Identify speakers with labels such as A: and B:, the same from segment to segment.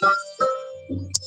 A: Thank you.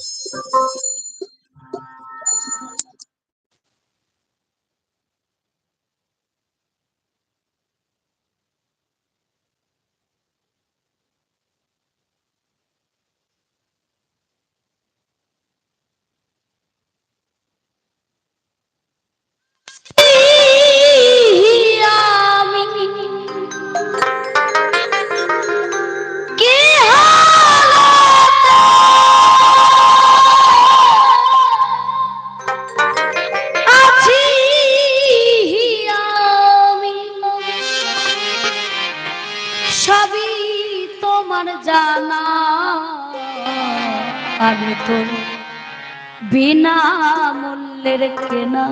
A: আমি তো বিনা মূল্যের কেনা।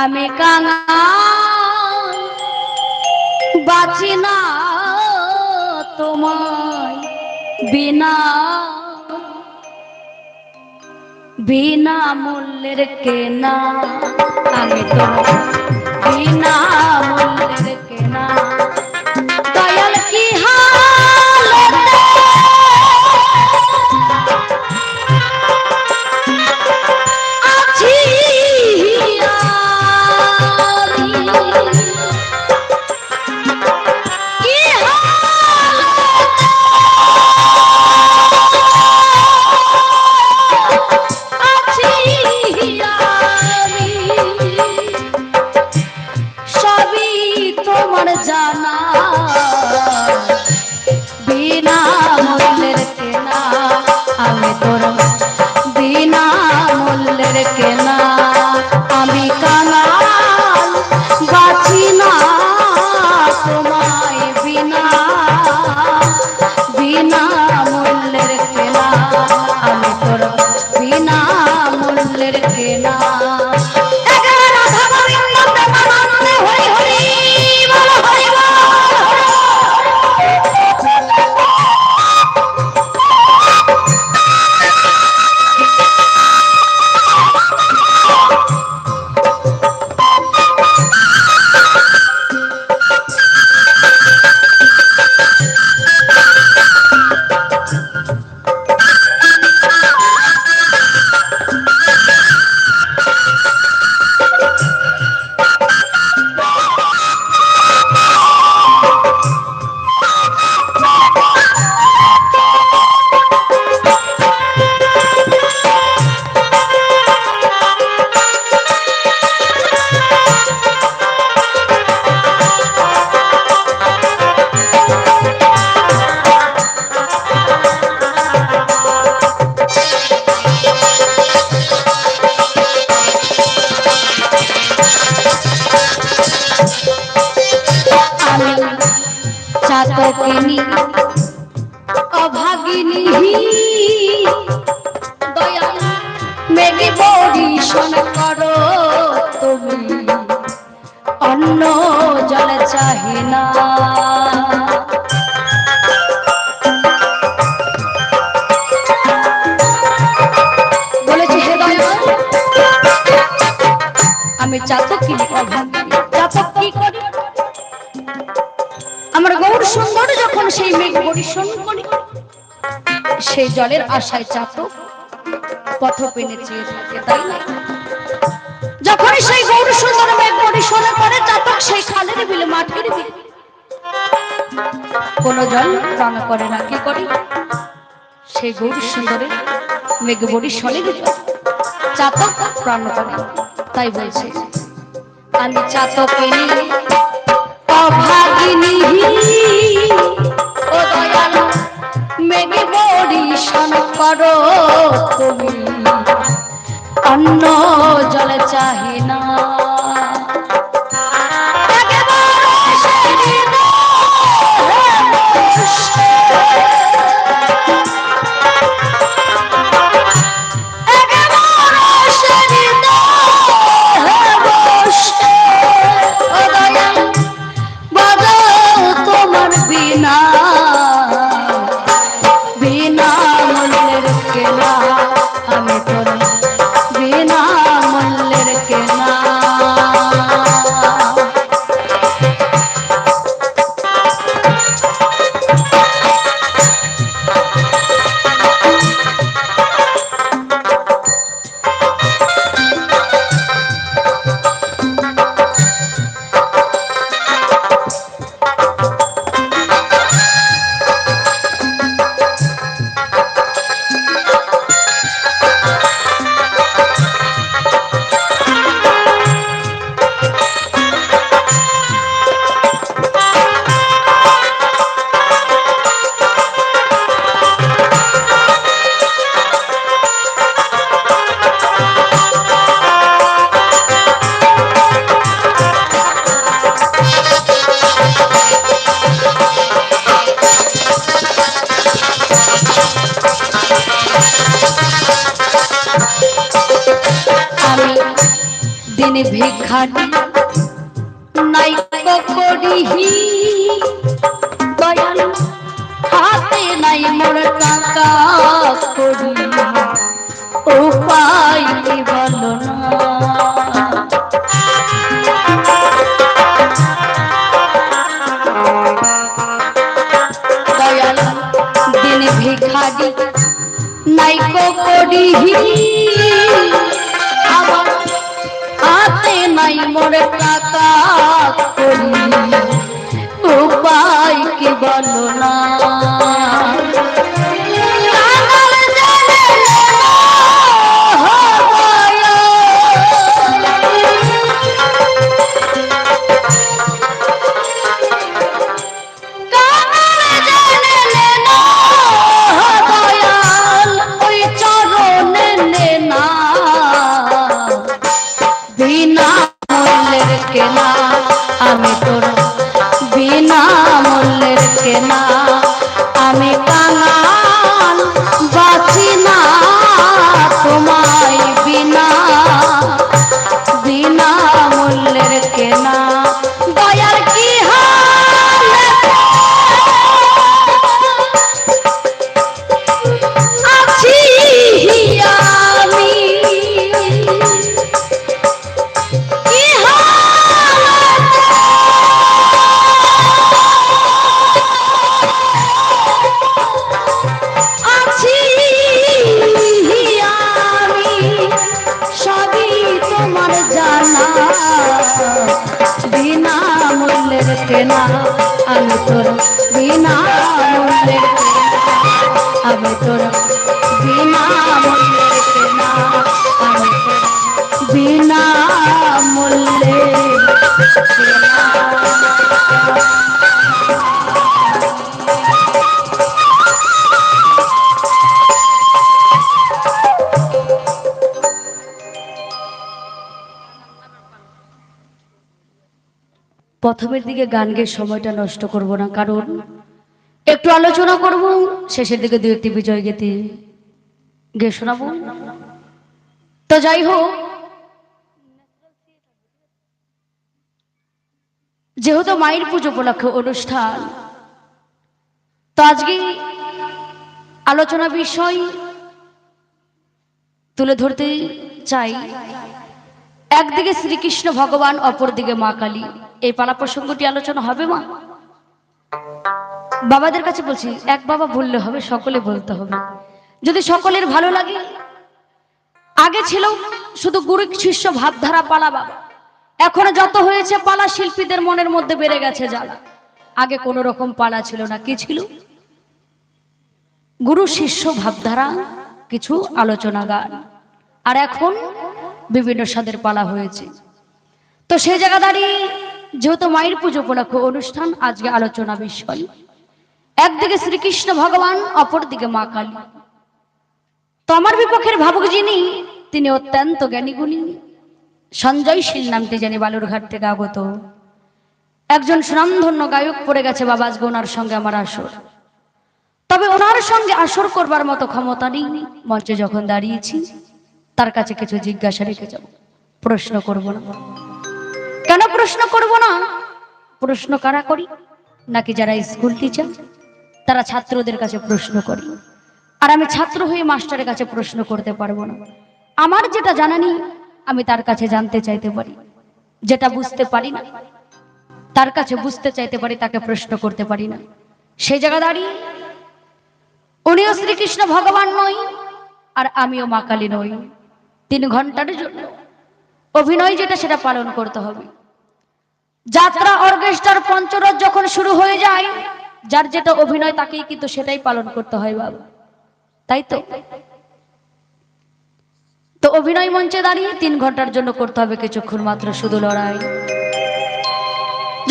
A: আমি কাঙা বাঁচি না তোমায়। বিনা বিনা মূল্যের কেনা। আমি তো বিনা চাহি না। বলেছি, হে আমি চাতক আমার গৌর সুন্দর যখন সেই মেঘ পরিশন করি, সেই জলের আশায় চাতক পথ পেনে চেয়ে থাকে, তাই না? যখন সেই গৌর সুন্দর মেঘ সরে পড়ে, চাতক সেই খালের বিলে মাঠের বিলে। কোন জল পান করে না, কি করে? সেই গৌর সুন্দরের সরে দিল চাতক প্রাণ করে, তাই বলছে। আমি চাতক অভাগিনী भिखारी বিনা মূল্যের মূল্যের কেনা আমি তোর বিনা আমি তোর প্রথমের দিকে গান গেয়ে সময়টা নষ্ট করব না, কারণ একটু আলোচনা করব, শেষের দিকে দু একটি বিজয় গীতি গেয়ে শোনাবো। তো যাই হোক, যেহেতু মায়ের পুজো উপলক্ষে অনুষ্ঠান, তো আজকে আলোচনা বিষয় তুলে ধরতে চাই। একদিকে শ্রীকৃষ্ণ ভগবান, অপরদিকে মা কালী। এই পালা প্রসঙ্গটি আলোচনা হবে মা? বাবাদের কাছে বলছি, এক বাবা বললে হবে, সকলে বলতে হবে। যদি সকলের ভালো লাগে, আগে ছিল শুধু গুরু শিষ্য ভাবধারা পালা বাবা। এখন যত হয়েছে পালা, শিল্পীদের মনের মধ্যে বেড়ে গেছে জ্বালা। আগে কোনো রকম পালা ছিল না, কি ছিল? গুরু শিষ্য ভাবধারা, কিছু আলোচনা গান। আর এখন বিভিন্ন স্বাদের পালা হয়েছে। তো সেই জায়গা দাঁড়িয়ে যেহেতু মায়ের পুজো উপলক্ষে অনুষ্ঠান, আজকে আলোচনা বিষয়। একদিকে শ্রীকৃষ্ণ ভগবান, অপরদিকে মা কালী। তো আমার বিপক্ষের ভাবুক যিনি, তিনি অত্যন্ত জ্ঞানী গুণী। সঞ্জয় নামটি জানি বালুরঘাট থেকে আগত। একজন সুনামধন্য গায়ক পড়ে গেছে বাবা, আজকে ওনার সঙ্গে আমার আসর। তবে ওনার সঙ্গে আসর করবার মতো ক্ষমতা নেই। মঞ্চে যখন দাঁড়িয়েছি, তার কাছে কিছু জিজ্ঞাসা রেখে যাব। প্রশ্ন করব না। কেন প্রশ্ন করব না? প্রশ্ন কারা করি? নাকি যারা স্কুল টিচার তারা ছাত্রদের কাছে প্রশ্ন করি। আর আমি ছাত্র হয়ে মাস্টারের কাছে প্রশ্ন করতে পারব না। আমার যেটা জানা নেই, আমি তার কাছে জানতে চাইতে পারি। যেটা বুঝতে পারি না, তার কাছে বুঝতে চাইতে পারি, তাকে প্রশ্ন করতে পারি না। সেই জায়গা দাঁড়িয়ে উনিও শ্রীকৃষ্ণ ভগবান নই, আর আমিও মা কালী নই। তিন ঘণ্টার জন্য অভিনয় যেটা, সেটা পালন করতে হবে। যাত্রা অর্কেস্ট্রার পঞ্চরথ যখন শুরু হয়ে যায়, যার যেটা অভিনয় তাকেই কিন্তু সেটাই পালন করতে হয় বাবা। তাই তো? তো অভিনয় মঞ্চে দাঁড়িয়ে তিন ঘণ্টার জন্য করতে হবে কিছুক্ষণ মাত্র শুধু লড়াই।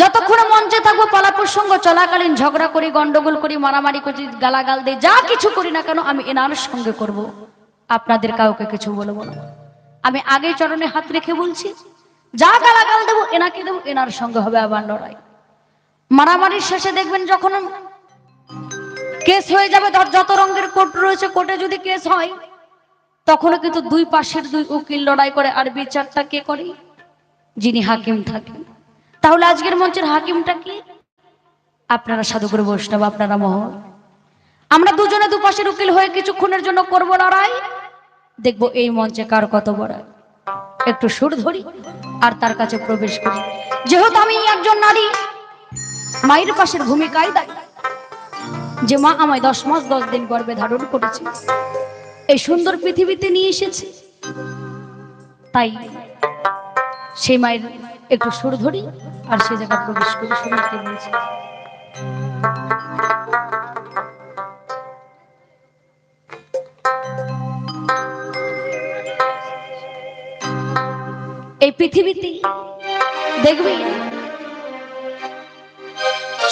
A: যতক্ষণ মঞ্চে থাকব পালা প্রসঙ্গ চলাকালীন ঝগড়া করি, গন্ডগোল করি, মারামারি করি, গালাগাল দিই, যা কিছু করি না কেন আমি এনার সঙ্গে করব। আপনাদের কাউকে কিছু বলব না। আমি আগে চরণে হাত রেখে বলছি যা গালাগাল দেবো, এনাকে দেবো, এনার সঙ্গে হবে আবার লড়াই। মারামারির শেষে দেখবেন যখন কেস হয়ে যাবে ধর যত রঙের কোর্ট রয়েছে কোর্টে যদি কেস হয়, তখনও কিন্তু দুই পাশের দুই উকিল লড়াই করে, আর বিচারটা কে করে? যিনি হাকিম থাকেন। তাহলে আজকের মঞ্চের হাকিমটা কি? আপনারা সাধুগুরু বৈষ্ণব, আপনারা মহল। আমরা দুজনে দুপাশের উকিল হয়ে কিছুক্ষণের জন্য করব লড়াই। দেখব এই মঞ্চে কার কত বড়। একটু সুর ধরি আর তার কাছে প্রবেশ করি। যেহেতু আমি একজন নারী, মায়ের পাশের ভূমিকায় দায়ী যে মা আমায় দশ মাস দশ দিন গর্ভে ধারণ করেছে। এই সুন্দর পৃথিবীতে নিয়ে এসেছে। তাই সেই মায়ের একটু সুর ধরি আর সে জায়গায় প্রবেশ করি শুনতে বলছি এই পৃথিবীতে দেখবি?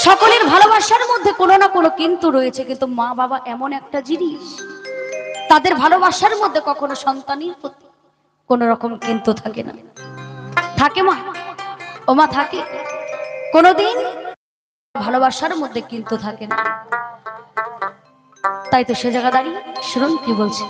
A: সকলের ভালোবাসার মধ্যে কোনো না কোনো কিন্তু রয়েছে, কিন্তু মা বাবা এমন একটা জিনিস, তাদের ভালোবাসার মধ্যে কখনো সন্তানের প্রতি কোন রকম কিন্তু থাকে না। থাকে মা? ও মা থাকে। কোনোদিন ভালোবাসার মধ্যে কিন্তু থাকে না। তাই তো সে জায়গা দাঁড়িয়ে শুনুন কি বলছে?